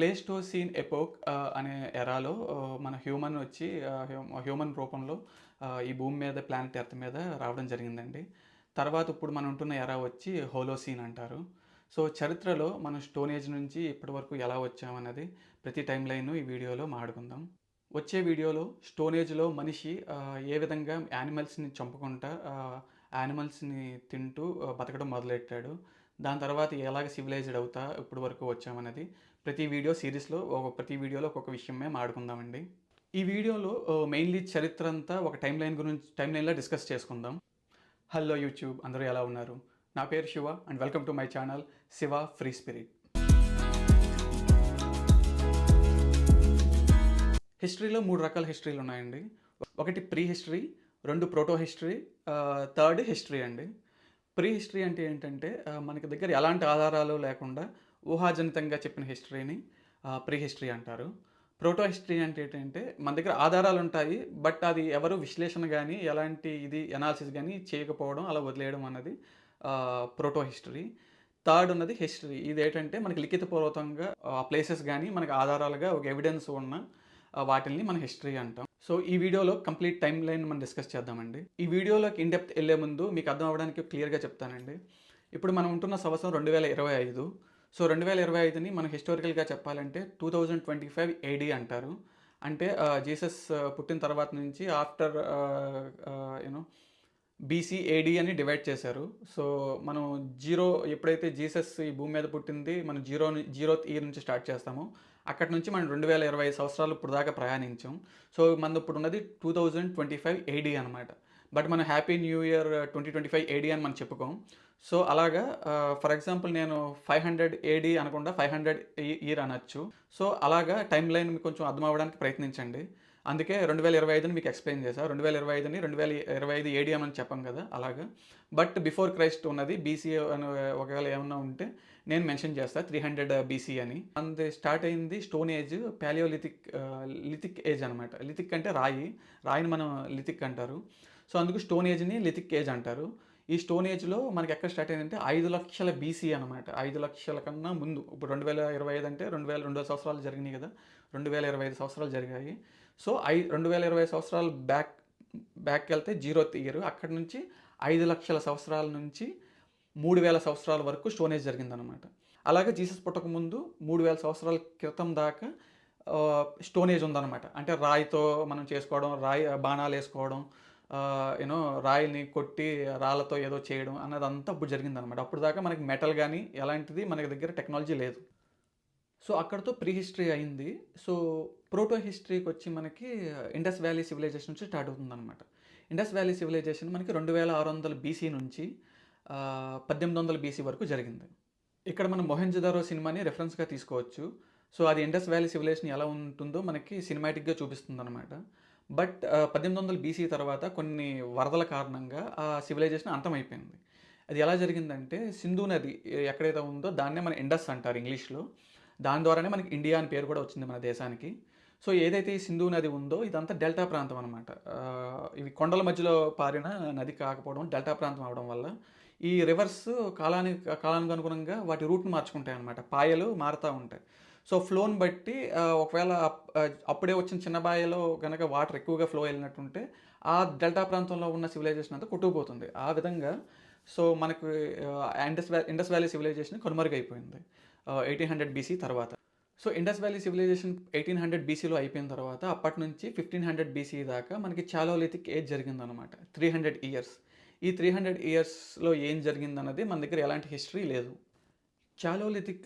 ప్లేస్టోసీన్ epoch అనే ఎరాలో మన human వచ్చి హ్యూమన్ రూపంలో ఈ భూమి మీద ప్లానెట్ ఎర్త్ మీద రావడం జరిగిందండి. తర్వాత ఇప్పుడు మనం ఉంటున్న ఎరా వచ్చి హోలోసీన్ అంటారు. సో చరిత్రలో మనం స్టోన్ ఏజ్ నుంచి ఇప్పటి వరకు ఎలా వచ్చామన్నది ప్రతి టైం లైన్ ఈ వీడియోలో మాడుకుందాం వచ్చే వీడియోలో స్టోన్ ఏజ్లో మనిషి ఏ విధంగా యానిమల్స్ని చంపుకుంటా యానిమల్స్ని తింటూ బతకడం మొదలెట్టాడు. దాని తర్వాత ఎలాగ సివిలైజ్డ్ అవుతా ఇప్పటి వరకు వచ్చామన్నది ప్రతి వీడియో సిరీస్లో ఒక ప్రతి వీడియోలో ఒక్కొక్క విషయమే ఆడుకుందామండి. ఈ వీడియోలో మెయిన్లీ చరిత్ర అంతా ఒక టైం లైన్ గురించి టైం లైన్లో డిస్కస్ చేసుకుందాం. హలో యూట్యూబ్ అందరూ ఎలా ఉన్నారు? నా పేరు Shiva and welcome to my channel Shiva free spirit. హిస్టరీలో మూడు రకాల హిస్టరీలు ఉన్నాయండి. ఒకటి ప్రీ హిస్టరీ రెండు ప్రోటో హిస్టరీ థర్డ్ హిస్టరీ అండి. ప్రీ హిస్టరీ అంటే ఏంటంటే మనకి దగ్గర ఎలాంటి ఆధారాలు లేకుండా ఊహాజనితంగా చెప్పిన హిస్టరీని ప్రీ హిస్టరీ అంటారు. ప్రోటో హిస్టరీ అంటే ఏంటంటే మన దగ్గర ఆధారాలు ఉంటాయి బట్ అది ఎవరు విశ్లేషణ కానీ ఎలాంటి ఇది ఎనాలిసిస్ కానీ చేయకపోవడం అలా వదిలేయడం అన్నది ప్రోటో హిస్టరీ. థర్డ్ ఉన్నది హిస్టరీ. ఇది ఏంటంటే మనకి లిఖితపూర్వకంగా ఆ ప్లేసెస్ కానీ మనకి ఆధారాలుగా ఒక ఎవిడెన్స్ ఉన్న వాటిని వాటిల్ని మనం హిస్టరీ అంటాం. సో ఈ వీడియోలో కంప్లీట్ టైం లైన్ మనం డిస్కస్ చేద్దామండి. ఈ వీడియోలోకి ఇన్డెప్త్ వెళ్ళే ముందు మీకు అర్థం అవ్వడానికి క్లియర్గా చెప్తానండి. ఇప్పుడు మనం ఉంటున్న సంవత్సరం రెండు వేల ఇరవై ఐదు. సో రెండు వేల ఇరవై ఐదుని మనం హిస్టారికల్గా చెప్పాలంటే two thousand twenty five AD అంటారు. అంటే జీసస్ పుట్టిన తర్వాత నుంచి after you know BC AD అని డివైడ్ చేశారు. సో మనం జీరో ఎప్పుడైతే జీసస్ ఈ భూమి మీద పుట్టింది మనం జీరో జీరో ఇయర్ నుంచి స్టార్ట్ చేస్తామో. అక్కడి నుంచి మనం రెండు వేల ఇరవై సంవత్సరాలు ఇప్పుడు దాకా ప్రయాణించాం. సో మన ఇప్పుడు ఉన్నది two thousand twenty five AD అనమాట బట్ మనం happy new year twenty twenty five AD అని మనం చెప్పుకోం. సో అలాగా ఫర్ ఎగ్జాంపుల్ నేను ఫైవ్ హండ్రెడ్ ఏడీ అనకుండా five hundred e, e year అనొచ్చు సో అలాగా టైం లైన్ మీకు కొంచెం అర్థం అవ్వడానికి ప్రయత్నించండి. అందుకే రెండు వేల ఇరవై ఐదుని మీకు ఎక్స్ప్లెయిన్ చేశా. రెండు వేల ఇరవై ఐదుని రెండు వేల ఇరవై ఐదు ఏడిఎం అని చెప్పాం కదా అలాగా. బట్ బిఫోర్ క్రైస్ట్ ఉన్నది బీసీ అని ఒకవేళ ఏమన్నా ఉంటే నేను మెన్షన్ చేస్తాను త్రీ హండ్రెడ్ బీసీ అని. అంది స్టార్ట్ అయింది stone age palaeolithic lithic age అనమాట. లిథిక్ అంటే రాయి. రాయిని మనం లిథిక్ అంటారు. సో అందుకు స్టోన్ ఏజ్ని లిథిక్ ఏజ్ అంటారు. ఈ స్టోన్ ఏజ్లో మనకి ఎక్కడ స్టార్ట్ అయిందంటే ఐదు లక్షల బీసీ అనమాట ఐదు లక్షల కన్నా ముందు. ఇప్పుడు రెండు వేల ఇరవై ఐదు అంటే రెండు వేల రెండు వేల సంవత్సరాలు జరిగినాయి కదా. రెండు వేల ఇరవై ఐదు సంవత్సరాలు జరిగాయి. సో ఐ రెండు వేల ఇరవై సంవత్సరాలు బ్యాక్ బ్యాక్కి వెళ్తే జీరో ఇయర్ అక్కడి నుంచి ఐదు లక్షల సంవత్సరాల నుంచి మూడు వేల సంవత్సరాల వరకు స్టోనేజ్ జరిగిందనమాట అలాగే జీసస్ పుట్టక ముందు మూడు వేల సంవత్సరాల క్రితం దాకా స్టోనేజ్ ఉందన్నమాట. అంటే రాయితో మనం చేసుకోవడం రాయి బాణాలు వేసుకోవడం యూనో రాయిని కొట్టి రాళ్ళతో ఏదో చేయడం అన్నదంతా అప్పుడు జరిగిందనమాట అప్పుడు దాకా మనకి మెటల్ కానీ ఎలాంటిది మనకి దగ్గర టెక్నాలజీ లేదు. సో అక్కడతో ప్రీ హిస్టరీ అయింది. సో ప్రోటో హిస్టరీకి వచ్చి మనకి ఇండస్ వ్యాలీ సివిలైజేషన్ నుంచి స్టార్ట్ అవుతుందన్నమాట. ఇండస్ వ్యాలీ సివిలైజేషన్ మనకి రెండు వేల ఆరు వందల బీసీ నుంచి పద్దెనిమిది వందల బీసీ వరకు జరిగింది. ఇక్కడ మనం మొహెంజదారో సినిమాని రెఫరెన్స్గా తీసుకోవచ్చు. సో అది ఇండస్ వ్యాలీ సివిలైజేషన్ ఎలా ఉంటుందో మనకి సినిమాటిక్గా చూపిస్తుంది అనమాట బట్ పద్దెనిమిది వందల బీసీ తర్వాత కొన్ని వరదల కారణంగా ఆ సివిలైజేషన్ అంతమైపోయింది. అది ఎలా జరిగిందంటే సింధు నది ఎక్కడైతే ఉందో దాన్నే మన ఇండస్ అంటారు ఇంగ్లీష్లో. దాని ద్వారానే మనకి ఇండియా అని పేరు కూడా వచ్చింది మన దేశానికి. సో ఏదైతే ఈ సింధు నది ఉందో ఇదంతా డెల్టా ప్రాంతం అనమాట ఇవి కొండల మధ్యలో పారిన నది కాకపోవడం డెల్టా ప్రాంతం అవడం వల్ల ఈ రివర్స్ కాలానికి కాలానికి అనుగుణంగా వాటి రూట్ని మార్చుకుంటాయి అనమాట పాయలు మారుతూ ఉంటాయి. సో ఫ్లోని బట్టి ఒకవేళ అప్పుడే వచ్చిన చిన్న బాయలో కనుక వాటర్ ఎక్కువగా ఫ్లో వెళ్ళినట్టుంటే ఆ డెల్టా ప్రాంతంలో ఉన్న సివిలైజేషన్ అంతా కొట్టుకుపోతుంది. ఆ విధంగా సో మనకు ఇండస్ వ్యా ఇండస్ వ్యాలీ సివిలైజేషన్ కనుమరుగైపోయింది ఎయిటీన్ హండ్రెడ్ బీసీ తర్వాత. So Indus valley civilization eighteen hundred బీసీలో అయిపోయిన తర్వాత అప్పటి నుంచి ఫిఫ్టీన్ హండ్రెడ్ బీసీ దాకా మనకి చాలోలిథిక్ ఏజ్ జరిగిందనమాట త్రీ హండ్రెడ్ ఇయర్స్. ఈ త్రీ హండ్రెడ్ ఇయర్స్లో ఏం జరిగిందన్నది మన దగ్గర ఎలాంటి హిస్టరీ లేదు. చాలోలిథిక్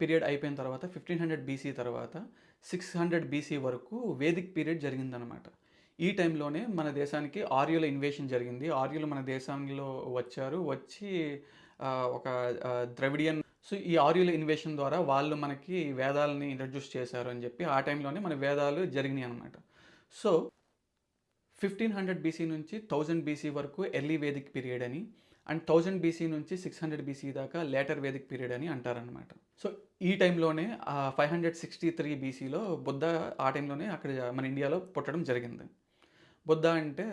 పీరియడ్ అయిపోయిన తర్వాత ఫిఫ్టీన్ హండ్రెడ్ బీసీ తర్వాత సిక్స్ హండ్రెడ్ బీసీ వరకు వేదిక్ పీరియడ్ జరిగిందనమాట ఈ టైంలోనే మన దేశానికి ఆర్యుల ఇన్వేషన్ జరిగింది. ఆర్యులు మన దేశంలో వచ్చారు. వచ్చి ఒక ద్రవిడియన్ సో ఈ ఆర్యుల ఇన్వేషన్ ద్వారా వాళ్ళు మనకి వేదాలని ఇంట్రడ్యూస్ చేశారు అని చెప్పి ఆ టైంలోనే మన వేదాలు జరిగినాయి అనమాట సో ఫిఫ్టీన్ హండ్రెడ్ బీసీ నుంచి థౌజండ్ బీసీ వరకు ఎర్లీ వేదిక్ పీరియడ్ అని అండ్ థౌజండ్ బీసీ నుంచి సిక్స్ హండ్రెడ్ బీసీ దాకా లేటర్ వేదిక్ పీరియడ్ అని అంటారనమాట సో ఈ టైంలోనే ఫైవ్ హండ్రెడ్ సిక్స్టీ త్రీ బీసీలో బుద్ధ ఆ టైంలోనే అక్కడ మన ఇండియాలో పుట్టడం జరిగింది. బుద్ధ అంటే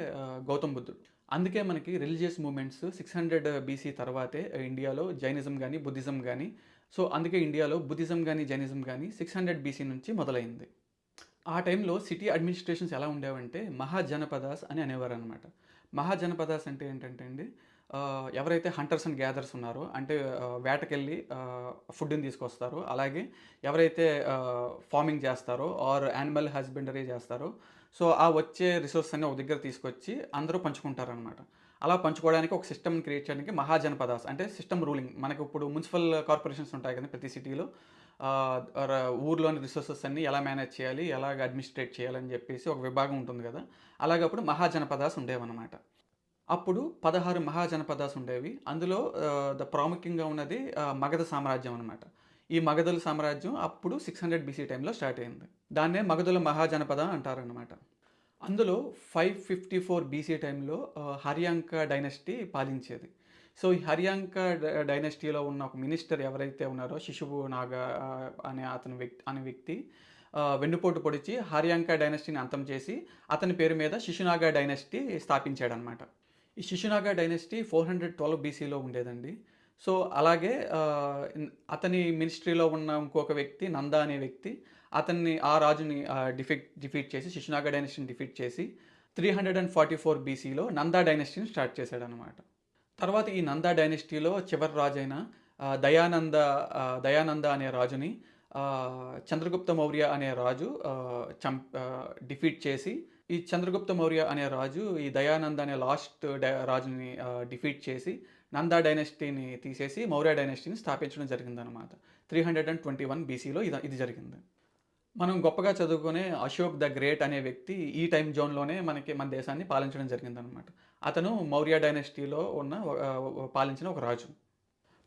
గౌతమ్ బుద్ధుడు. అందుకే మనకి religious movements six hundred BC తర్వాతే ఇండియాలో జైనిజం కానీ బుద్ధిజం కానీ సో అందుకే ఇండియాలో బుద్ధిజం కానీ జైనిజం కానీ సిక్స్ హండ్రెడ్ బీసీ నుంచి మొదలైంది. ఆ టైంలో సిటీ అడ్మినిస్ట్రేషన్స్ ఎలా ఉండేవంటే మహాజనపదాస్ అని అనేవారు అనమాట మహాజనపదాస్ అంటే ఏంటంటే అండి ఎవరైతే హంటర్స్ అండ్ గ్యాదర్స్ ఉన్నారో అంటే వేటకెళ్ళి ఫుడ్ని తీసుకొస్తారో. అలాగే ఎవరైతే ఫార్మింగ్ చేస్తారో ఆర్ యానిమల్ హస్బెండరీ చేస్తారో సో ఆ వచ్చే రిసోర్స్ అన్ని ఒక దగ్గర తీసుకొచ్చి అందరూ పంచుకుంటారనమాట అలా పంచుకోవడానికి ఒక సిస్టమ్ క్రియేట్ చేయడానికి మహాజనపదాస్ అంటే సిస్టమ్ రూలింగ్. మనకి ఇప్పుడు మున్సిపల్ కార్పొరేషన్స్ ఉంటాయి కదా ప్రతి సిటీలో. ఊర్లోని రిసోర్సెస్ అన్ని ఎలా మేనేజ్ చేయాలి ఎలాగ అడ్మినిస్ట్రేట్ చేయాలని చెప్పేసి ఒక విభాగం ఉంటుంది కదా. అలాగప్పుడు మహాజనపదాస్ ఉండేవన్నమాట. అప్పుడు పదహారు మహాజనపదాస్ ఉండేవి అందులో ద ప్రాముఖ్యంగా ఉన్నది మగధ సామ్రాజ్యం అనమాట ఈ మగధుల సామ్రాజ్యం అప్పుడు సిక్స్ హండ్రెడ్ బీసీ టైంలో స్టార్ట్ అయింది. దాన్నే మగధుల మహాజనపద అంటారనమాట అందులో ఫైవ్ ఫిఫ్టీ ఫోర్ బీసీ టైంలో హరియాంక హర్యాంక డైనస్టీ పాలించేది. సో ఈ హర్యాంక డైనస్టీలో ఉన్న ఒక మినిస్టర్ ఎవరైతే ఉన్నారో శిశువు నాగ అనే అతని వ్యక్తి అనే వ్యక్తి వెన్నుపోటు పొడిచి హర్యాంక డైనస్టీని అంతం చేసి అతని పేరు మీద శిశునాగా డైనస్టీ స్థాపించాడనమాట ఈ Shishunaga dynasty four hundred twelve బీసీలో ఉండేదండి. సో అలాగే అతని మినిస్ట్రీలో ఉన్న ఇంకొక వ్యక్తి నంద అనే వ్యక్తి అతన్ని ఆ రాజుని డిఫీట్ డిఫీట్ చేసి శిశునాగా డైనెస్టీని డిఫీట్ చేసి three hundred and forty four బీసీలో నందా డైనస్టీని స్టార్ట్ చేశాడనమాట తర్వాత ఈ నందా డైనస్టీలో చివరి రాజు అయిన దయానంద దయానంద అనే రాజుని చంద్రగుప్త మౌర్య అనే రాజు చం డిఫీట్ చేసి ఈ చంద్రగుప్త మౌర్య అనే రాజు ఈ దయానంద అనే లాస్ట్ రాజుని డిఫీట్ చేసి నందా డైనస్టీని తీసేసి మౌర్య డైనస్టీని స్థాపించడం జరిగిందనమాట three hundred and twenty one బీసీలో ఇది ఇది జరిగింది. మనం గొప్పగా చదువుకునే అశోక్ ద గ్రేట్ అనే వ్యక్తి ఈ టైం జోన్లోనే మనకి మన దేశాన్ని పాలించడం జరిగిందనమాట అతను మౌర్య డైనస్టీలో ఉన్న పాలించిన ఒక రాజు.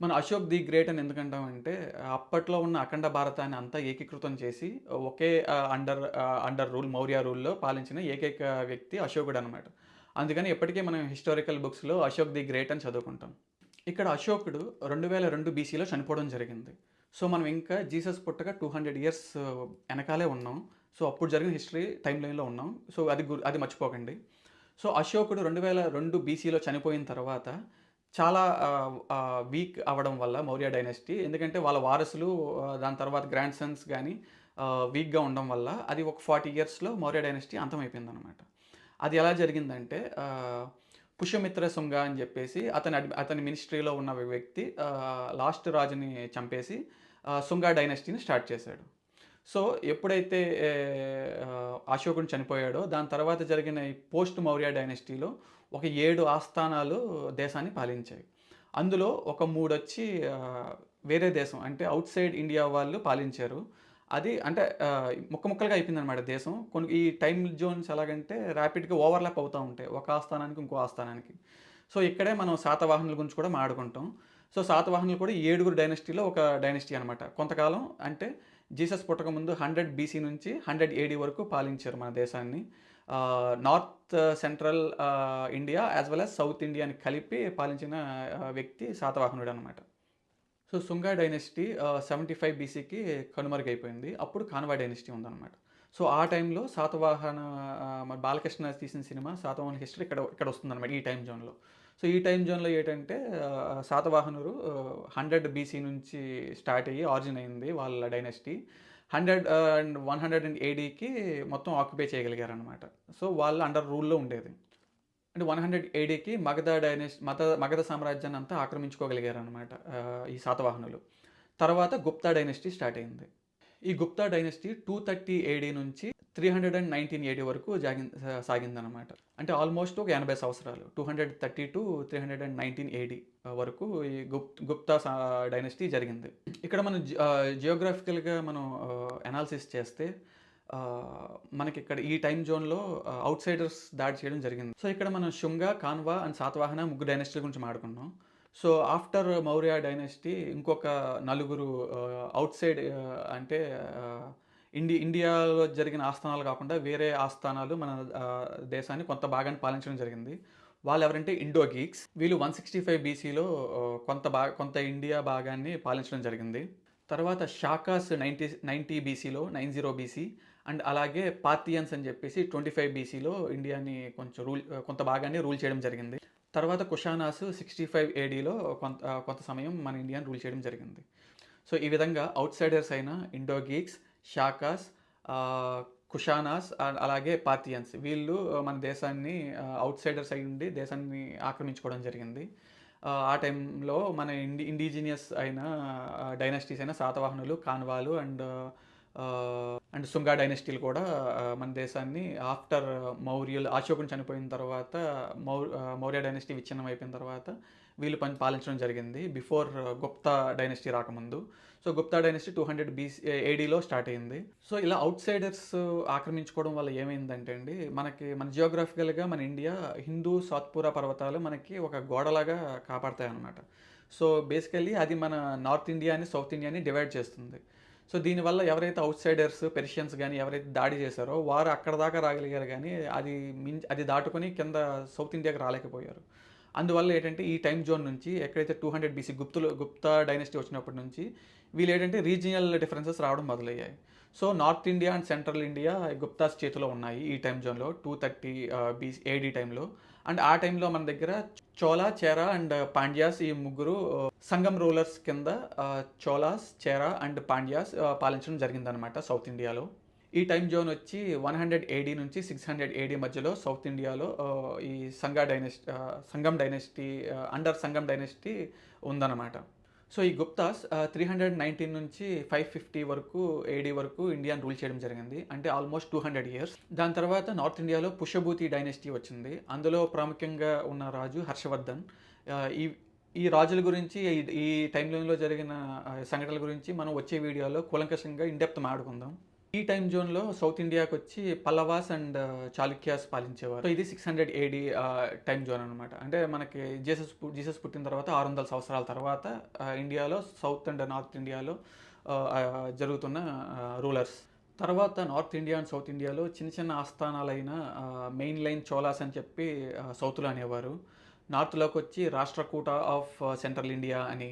మన అశోక్ ది గ్రేట్ అని ఎందుకంటామంటే అప్పట్లో ఉన్న అఖండ భారతాన్ని అంతా ఏకీకృతం చేసి ఒకే అండర్ అండర్ రూల్ మౌర్య రూల్లో పాలించిన ఏకైక వ్యక్తి అశోకుడు అనమాట అందుకని ఎప్పటికీ మనం హిస్టారికల్ బుక్స్లో అశోక్ ది గ్రేట్ అని చదువుకుంటాం. ఇక్కడ అశోకుడు రెండు వేల రెండు బీసీలో చనిపోవడం జరిగింది. సో మనం ఇంకా జీసస్ పుట్టగా టూ హండ్రెడ్ ఇయర్స్ వెనకాలే ఉన్నాం. సో అప్పుడు జరిగిన హిస్టరీ టైం లైన్లో ఉన్నాం. సో అది గు అది మర్చిపోకండి. సో అశోకుడు రెండు వేల రెండు బీసీలో చనిపోయిన తర్వాత చాలా వీక్ అవ్వడం వల్ల మౌర్య డైనస్టీ. ఎందుకంటే వాళ్ళ వారసులు దాని తర్వాత గ్రాండ్ సన్స్ కానీ వీక్గా ఉండడం వల్ల అది ఒక ఫార్టీ ఇయర్స్లో మౌర్య డైనస్టీ అంతమైపోయింది అనమాట అది ఎలా జరిగిందంటే పుష్యమిత్ర సుంగ అని చెప్పేసి అతని అడ్మి- అతని మినిస్ట్రీలో ఉన్న వ్యక్తి లాస్ట్ రాజుని చంపేసి ఆ, డైనాసిటీని డైనస్టీని స్టార్ట్ చేశాడు. సో ఎప్పుడైతే అశోకుడు చనిపోయాడో దాని తర్వాత జరిగిన ఈ పోస్ట్ మౌర్య డైనస్టీలో ఒక ఏడు ఆస్థానాలు దేశాన్ని పాలించాయి. అందులో ఒక మూడు వచ్చి వేరే దేశం అంటే అవుట్ సైడ్ ఇండియా వాళ్ళు పాలించారు. అది అంటే ముక్క ముక్కలుగా అయిపోయింది అనమాట దేశం. కొన్ని ఈ టైం జోన్స్ ఎలాగంటే ర్యాపిడ్గా ఓవర్లాప్ అవుతూ ఉంటాయి. ఒక ఆస్థానానికి ఇంకో ఆస్థానానికి. సో ఇక్కడే మనం శాతవాహనుల గురించి కూడా మాట్లాడుకుంటాం. సో శాతవాహనులు కూడా ఈ ఏడుగురు డైనస్టీలో ఒక డైనస్టీ అనమాట కొంతకాలం అంటే జీసస్ పుట్టక ముందు హండ్రెడ్ బీసీ నుంచి హండ్రెడ్ ఏడీ వరకు పాలించారు మన దేశాన్ని. North central India as well as south ఇండియాని కలిపి పాలించిన వ్యక్తి శాతవాహనుడు అనమాట so Sunga dynasty seventy five బీసీకి కనుమరుగైపోయింది. అప్పుడు కాన్వా డైనస్టీ ఉందన్నమాట. సో ఆ టైంలో శాతవాహన మన బాలకృష్ణ తీసిన సినిమా శాతవాహన హిస్టరీ ఇక్కడ ఇక్కడ వస్తుందన్నమాట ఈ టైం జోన్లో. సో ఈ టైం జోన్లో ఏంటంటే శాతవాహనుడు శాతవాహనులు హండ్రెడ్ బీసీ నుంచి స్టార్ట్ అయ్యి ఆరిజిన్ అయింది వాళ్ళ dynasty. Hundred and one hundred and ఏడీకి మొత్తం ఆక్యుపై చేయగలిగారనమాట సో వాళ్ళు అండర్ రూల్లో ఉండేది. అంటే వన్ హండ్రెడ్ ఏడీకి మగధ డైనస్ మత మగధ సామ్రాజ్యాన్ని అంతా ఆక్రమించుకోగలిగారనమాట ఈ శాతవాహనులు. తర్వాత గుప్తా డైనస్టీ స్టార్ట్ అయింది. ఈ Gupta dynasty two thirty AD నుంచి three hundred and nineteen AD వరకు జాగి సాగిందనమాట అంటే ఆల్మోస్ట్ ఒక ఎనభై సంవత్సరాలు. Two hundred thirty to three hundred and nineteen AD వరకు ఈ గుప్ గుప్తా సా- డైనస్టీ జరిగింది. ఇక్కడ మనం జియోగ్రాఫికల్గా మనం అనాలిసిస్ చేస్తే మనకి ఇక్కడ ఈ టైం జోన్లో అవుట్ సైడర్స్ దాడి చేయడం జరిగింది. సో ఇక్కడ మనం శుంగ కాన్వా అండ్ సాతవాహన ముగ్గురు డైనస్టీల గురించి మాట్లాడుకున్నాం. సో ఆఫ్టర్ మౌర్య డైనస్టీ ఇంకొక నలుగురు అవుట్ సైడ్ అంటే ఇండి ఇండియాలో జరిగిన ఆస్థానాలు కాకుండా వేరే ఆస్థానాలు మన దేశాన్ని కొంత భాగాన్ని పాలించడం జరిగింది. వాళ్ళు ఎవరంటే ఇండో గీక్స్. వీళ్ళు వన్ సిక్స్టీ ఫైవ్ బీసీలో కొంత భా కొంత ఇండియా భాగాన్ని పాలించడం జరిగింది. తర్వాత షాకాస్ నైంటీ నైంటీ బీసీలో నైన్ జీరో బీసీ అండ్ అలాగే పార్థియన్స్ అని చెప్పేసి ట్వంటీ ఫైవ్ బీసీలో ఇండియాని కొంచెం రూల్ కొంత భాగాన్ని రూల్ చేయడం జరిగింది. తర్వాత కుషానాస్ సిక్స్టీ ఫైవ్ ఏడీలో కొంత కొంత సమయం మన ఇండియాని రూల్ చేయడం జరిగింది. సో ఈ విధంగా అవుట్ సైడర్స్ అయిన ఇండో గీక్స్ షాకాస్ కుషానాస్ అలాగే పార్థియన్స్ వీళ్ళు మన దేశాన్ని అవుట్ సైడర్ అయి ఉండి దేశాన్ని ఆక్రమించుకోవడం జరిగింది. ఆ, టైంలో మన ఇండి ఇండిజినియస్ అయిన డైనాసిటీస్ అయిన శాతవాహనులు కాన్వాలు అండ్ అండ్ సుంగా డైనస్టీలు కూడా మన దేశాన్ని ఆఫ్టర్ మౌర్యులు అశోకుని చనిపోయిన తర్వాత మౌ మౌర్య డైనస్టీ విచ్ఛిన్నం అయిపోయిన తర్వాత వీళ్ళు పని పాలించడం జరిగింది బిఫోర్ గుప్తా డైనస్టీ రాకముందు. So Gupta dynasty two hundred BC ఏడీలో start అయింది. సో ఇలా అవుట్ సైడర్స్ ఆక్రమించుకోవడం వల్ల ఏమైందంటే అండి మనకి మన జియోగ్రఫికల్గా మన ఇండియా హిందూ సాత్పురా పర్వతాలు మనకి ఒక గోడలాగా కాపాడతాయి అన్నమాట సో బేసికల్లీ అది మన నార్త్ ఇండియాని సౌత్ ఇండియాని డివైడ్ చేస్తుంది. సో దీనివల్ల ఎవరైతే అవుట్ సైడర్స్ పెర్షియన్స్ కానీ ఎవరైతే దాడి చేశారో వారు అక్కడ దాకా రాగలిగారు కానీ అది మించి అది దాటుకొని కింద సౌత్ ఇండియాకి రాలేకపోయారు. అందువల్ల ఏంటంటే ఈ టైం జోన్ నుంచి ఎక్కడైతే టూ హండ్రెడ్ బీసీ గుప్తులు గుప్తా డైనస్టీ వచ్చినప్పటి నుంచి వీళ్ళు ఏంటంటే రీజియనల్ డిఫరెన్సెస్ రావడం మొదలయ్యాయి. So north India and central India Guptas చేతిలో ఉన్నాయి ఈ టైం జోన్లో టూ థర్టీ బీ ఏడీ టైంలో అండ్ ఆ టైంలో మన దగ్గర చోలా చేరా అండ్ పాండ్యాస్ ఈ ముగ్గురు uh, సంఘం సంగం రూలర్స్ కింద uh, Cholas Chera and Pandyas uh, పాలించడం జరిగిందనమాట సౌత్ ఇండియాలో ఈ టైం జోన్ వచ్చి వన్ హండ్రెడ్ ఏడీ నుంచి సిక్స్ హండ్రెడ్ ఏడీ మధ్యలో సౌత్ ఇండియాలో ఈ Sangha dynasty Sangham dynasty under Sangam dynasty ఉందన్నమాట. సో ఈ గుప్తాస్ త్రీ హండ్రెడ్ నైన్టీన్ నుంచి ఫైవ్ ఫిఫ్టీ వరకు ఏడీ వరకు ఇండియాని రూల్ చేయడం జరిగింది. అంటే ఆల్మోస్ట్ టూ హండ్రెడ్ ఇయర్స్ దాని తర్వాత నార్త్ ఇండియాలో పుష్యభూతి డైనెస్టీ వచ్చింది. అందులో ప్రాముఖ్యంగా ఉన్న రాజు హర్షవర్ధన్. ఈ ఈ రాజుల గురించి ఈ- ఈ జరిగిన సంఘటనల గురించి మనం వచ్చే వీడియోలో కూలంకషంగా ఇండెప్త్ మాట్లాడుకుందాం. ఈ టైం జోన్లో సౌత్ ఇండియాకి వచ్చి పల్లవాస్ అండ్ చాళుక్యాస్ పాలించేవారు. సో ఇది six hundred AD time zone అనమాట అంటే మనకి జీసస్ జీసస్ పుట్టిన తర్వాత ఆరు వందల సంవత్సరాల తర్వాత ఇండియాలో సౌత్ అండ్ నార్త్ ఇండియాలో జరుగుతున్న రూలర్స్. తర్వాత నార్త్ ఇండియా అండ్ సౌత్ ఇండియాలో చిన్న చిన్న ఆస్థానాలైన మెయిన్ లైన్ చోలాస్ అని చెప్పి సౌత్లో అనేవారు. నార్త్లోకి వచ్చి రాష్ట్రకూట ఆఫ్ సెంట్రల్ ఇండియా అని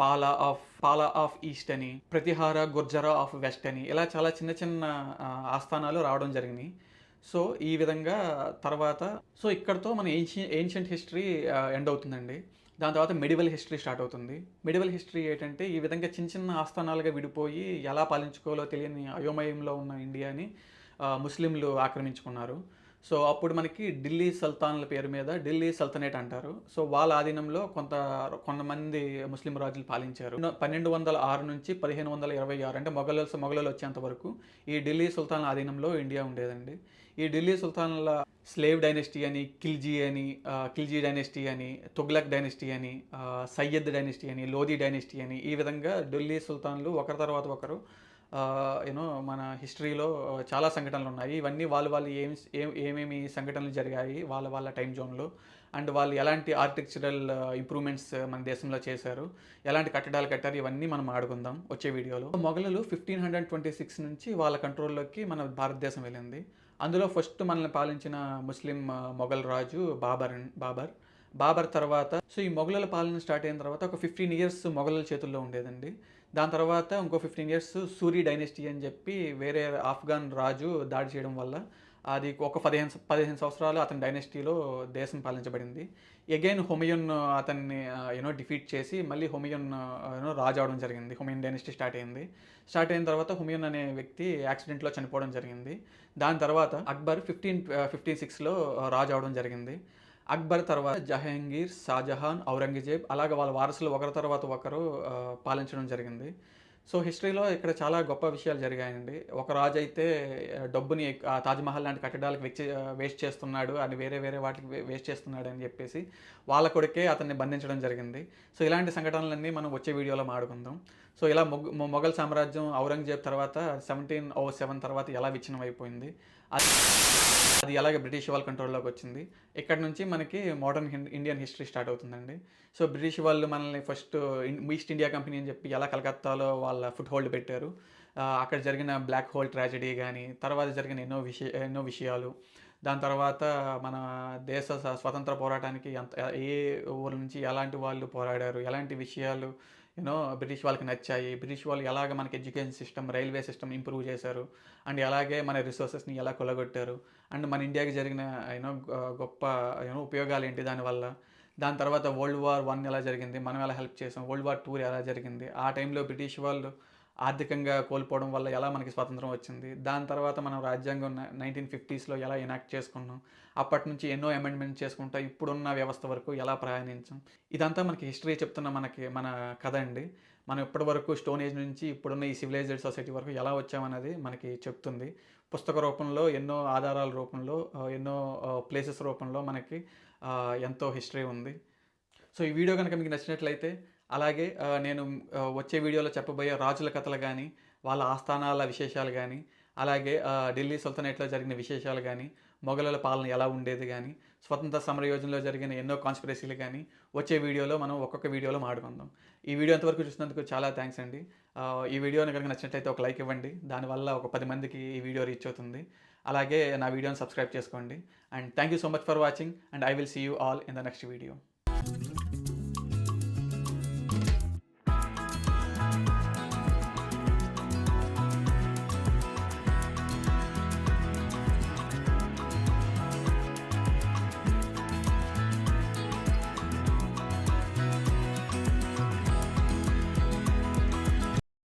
Pala of Pala of east అని ప్రతిహార గుర్జరా ఆఫ్ వెస్ట్ అని ఇలా చాలా చిన్న చిన్న ఆస్థానాలు రావడం జరిగినాయి సో ఈ విధంగా తర్వాత సో ఇక్కడతో మన ఏన్షి ఏన్షియంట్ హిస్టరీ ఎండ్ అవుతుందండి. దాని తర్వాత మెడివల్ హిస్టరీ స్టార్ట్ అవుతుంది. మెడివల్ హిస్టరీ ఏంటంటే ఈ విధంగా చిన్న చిన్న ఆస్థానాలుగా విడిపోయి ఎలా పాలించుకోవాలో తెలియని అయోమయంలో ఉన్న ఇండియాని ముస్లింలు ఆక్రమించుకున్నారు. సో అప్పుడు మనకి ఢిల్లీ సుల్తాన్ల పేరు మీద ఢిల్లీ సల్తనేట్ అంటారు. సో వాళ్ళ ఆధీనంలో కొంత కొంతమంది ముస్లిం రాజులు పాలించారు. పన్నెండు వందల ఆరు నుంచి పదిహేను వందల ఇరవై ఆరు అంటే మొఘలు మొఘలు వచ్చేంత వరకు ఈ ఢిల్లీ సుల్తాన్ల ఆధీనంలో ఇండియా ఉండేదండి. ఈ ఢిల్లీ సుల్తాన్ల స్లేవ్ డైనెస్టీ అని కిల్జీ అని కిల్జీ డైనెస్టీ అని తుగ్లక్ డైనెస్టీ అని సయ్యద్ డైనెస్టీ అని లోధి డైనెస్టీ అని ఈ విధంగా ఢిల్లీ సుల్తాన్లు ఒకరి తర్వాత ఒకరు యూనో మన హిస్టరీలో చాలా సంఘటనలు ఉన్నాయి ఇవన్నీ వాళ్ళు వాళ్ళు ఏం ఏం- ఏమేమి సంఘటనలు జరిగాయి వాళ్ళ వాళ్ళ టైం జోన్లో. అండ్ వాళ్ళు ఎలాంటి ఆర్కిటెక్చరల్ ఇంప్రూవ్మెంట్స్ మన దేశంలో చేశారు ఎలాంటి కట్టడాలు కట్టారు ఇవన్నీ మనం ఆడుకుందాం వచ్చే వీడియోలో. మొఘలులు ఫిఫ్టీన్ హండ్రెడ్ ట్వంటీ సిక్స్ నుంచి వాళ్ళ కంట్రోల్లోకి మన భారతదేశం వెళ్ళింది. అందులో ఫస్ట్ మనల్ని పాలించిన ముస్లిం మొఘల్ రాజు బాబర్ బాబర్. బాబర్ తర్వాత సో ఈ మొఘలుల పాలన స్టార్ట్ అయిన తర్వాత ఒక ఫిఫ్టీన్ ఇయర్స్ మొఘలుల చేతుల్లో ఉండేదండి. దాని తర్వాత ఇంకో ఫిఫ్టీన్ ఇయర్స్ సూరి డైనెస్టీ అని చెప్పి వేరే ఆఫ్ఘన్ రాజు దాడి చేయడం వల్ల అది ఒక పదిహేను పదిహేను సంవత్సరాలు అతని డైనెస్టీలో దేశం పాలించబడింది. అగైన్ హుమయూన్ అతన్ని యూనో డిఫీట్ చేసి మళ్ళీ హుమయూన్ యూనో రాజు అవడం జరిగింది. హుమయూన్ డైనెస్టీ స్టార్ట్ అయింది. స్టార్ట్ అయిన తర్వాత హుమయూన్ అనే వ్యక్తి యాక్సిడెంట్లో చనిపోవడం జరిగింది. దాని తర్వాత అక్బర్ ఫిఫ్టీన్ ఫిఫ్టీన్ సిక్స్లో రాజు అవడం జరిగింది. అక్బర్ తర్వాత జహాంగీర్ షాజహాన్ ఔరంగజేబ్ అలాగే వాళ్ళ వారసులు ఒకరి తర్వాత ఒకరు పాలించడం జరిగింది. సో హిస్టరీలో ఇక్కడ చాలా గొప్ప విషయాలు జరిగాయండి. ఒక రాజు అయితే డబ్బుని తాజ్మహల్ లాంటి కట్టడాలకు వెచ్చి వేస్ట్ చేస్తున్నాడు. అని వేరే వేరే వాటికి వేస్ట్ చేస్తున్నాడు అని చెప్పేసి వాళ్ళ కొడుకే అతన్ని బంధించడం జరిగింది. సో ఇలాంటి సంఘటనలన్నీ మనం వచ్చే వీడియోలో మాడుకుందాం సో ఇలా మొగ్ మొఘల్ సామ్రాజ్యం ఔరంగజేబ్ తర్వాత సెవెంటీన్ ఓ సెవెన్ తర్వాత ఎలా విచ్ఛిన్నం అయిపోయింది అది అది అలాగే బ్రిటిష్ వాళ్ళ కంట్రోల్లోకి వచ్చింది. ఇక్కడ నుంచి మనకి మోడర్న్ ఇండియన్ హిస్టరీ స్టార్ట్ అవుతుందండి. సో బ్రిటిష్ వాళ్ళు మనల్ని ఫస్ట్ ఈస్ట్ ఇండియా కంపెనీ అని చెప్పి ఎలా కలకత్తాలో వాళ్ళ ఫుట్ హోల్డ్ పెట్టారు అక్కడ జరిగిన బ్లాక్ హోల్ ట్రాజడీ కానీ తర్వాత జరిగిన ఎన్నో విషయ ఎన్నో విషయాలు. దాని తర్వాత మన దేశ స్వతంత్ర పోరాటానికి ఎంత ఏ ఊరి నుంచి ఎలాంటి వాళ్ళు పోరాడారు ఎలాంటి విషయాలు యూనో బ్రిటిష్ వాళ్ళకి నచ్చాయి. బ్రిటిష్ వాళ్ళు ఎలాగ మనకి education system railway system improve చేశారు. అండ్ అలాగే మన రిసోర్సెస్ని ఎలా కొలగొట్టారు. అండ్ మన ఇండియాకి జరిగిన యూనో గొప్ప యూనో ఉపయోగాలు ఏంటి దానివల్ల దాని తర్వాత వరల్డ్ వార్ వన్ ఎలా జరిగింది? మనం ఎలా హెల్ప్ చేసాం? వరల్డ్ వార్ టూ ఎలా జరిగింది? ఆ టైంలో బ్రిటిష్ వాళ్ళు ఆర్థికంగా కోల్పోవడం వల్ల ఎలా మనకి స్వాతంత్రం వచ్చింది? దాని తర్వాత మనం రాజ్యాంగం నైన్టీన్ ఫిఫ్టీస్లో ఎలా ఎనాక్ట్ చేసుకున్నాం? అప్పటి నుంచి ఎన్నో అమెండ్మెంట్ చేసుకుంటా ఇప్పుడున్న వ్యవస్థ వరకు ఎలా ప్రయాణించాం? ఇదంతా మనకి హిస్టరీ చెప్తున్న మనకి మన కథ అండి. మనం ఇప్పటి వరకు స్టోన్ ఏజ్ నుంచి ఇప్పుడున్న ఈ సివిలైజ్డ్ సొసైటీ వరకు ఎలా వచ్చామన్నది మనకి చెప్తుంది. పుస్తక రూపంలో ఎన్నో ఆధారాల రూపంలో ఎన్నో ప్లేసెస్ రూపంలో మనకి ఎంతో హిస్టరీ ఉంది. సో ఈ వీడియో కనుక మీకు నచ్చినట్లయితే అలాగే నేను వచ్చే వీడియోలో చెప్పబోయే రాజుల కథలు కానీ వాళ్ళ ఆస్థానాల విశేషాలు కానీ అలాగే ఢిల్లీ సుల్తనేట్లో జరిగిన విశేషాలు కానీ మొఘలుల పాలన ఎలా ఉండేది కానీ స్వతంత్ర సమర యోజనలో జరిగిన ఎన్నో కాన్స్పిరసీలు కానీ వచ్చే వీడియోలో మనం ఒక్కొక్క వీడియోలో మాట్లాడుకుందాం. ఈ వీడియో అంతవరకు చూసినందుకు చాలా థ్యాంక్స్ అండి. ఈ వీడియోని కనుక నచ్చినట్లయితే ఒక లైక్ ఇవ్వండి. దానివల్ల ఒక పది మందికి ఈ వీడియో రీచ్ అవుతుంది. అలాగే నా వీడియోని సబ్స్క్రైబ్ చేసుకోండి. And thank you so much for watching and I will see you all in the next video